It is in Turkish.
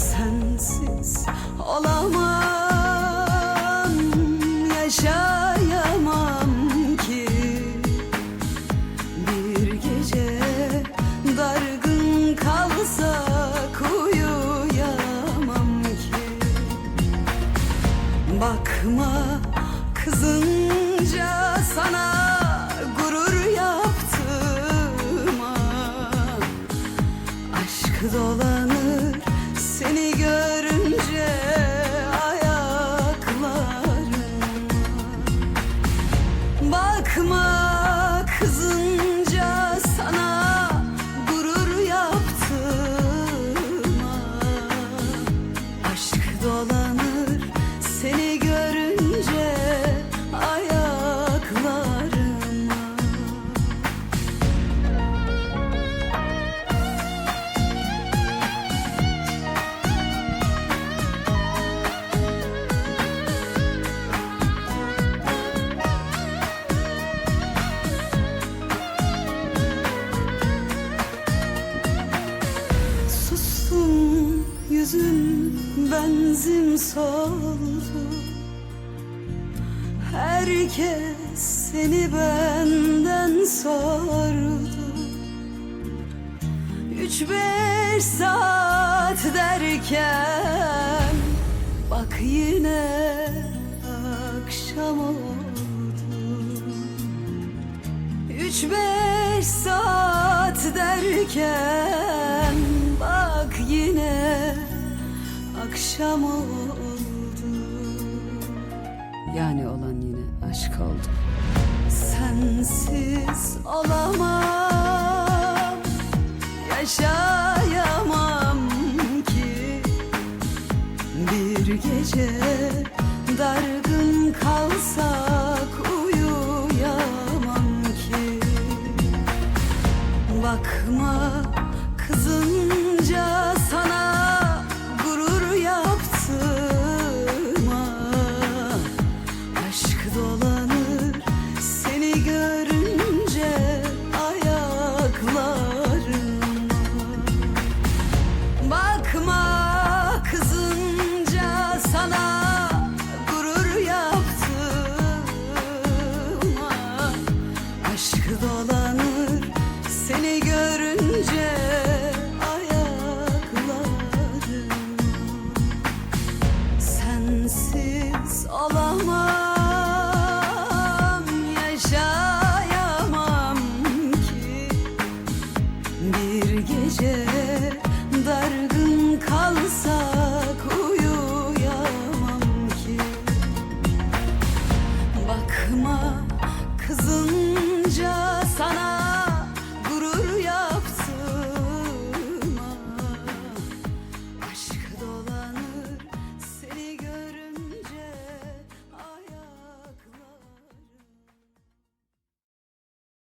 Sensiz olamam Yaşayamam ki. Bir gece dargın kalsak Uyuyamam ki. Bakma kızınca sana gurur yaptığıma. Aşk dolanır benzin soldu. Herkes seni benden sordu. Üç beş saat derken Bak yine akşam oldu. Üç beş saat derken akşam oldu. Yani olan yine aşk oldu. Sensiz olamam. Yaşayamam ki. Bir gece dargın kalsak Bakma kızın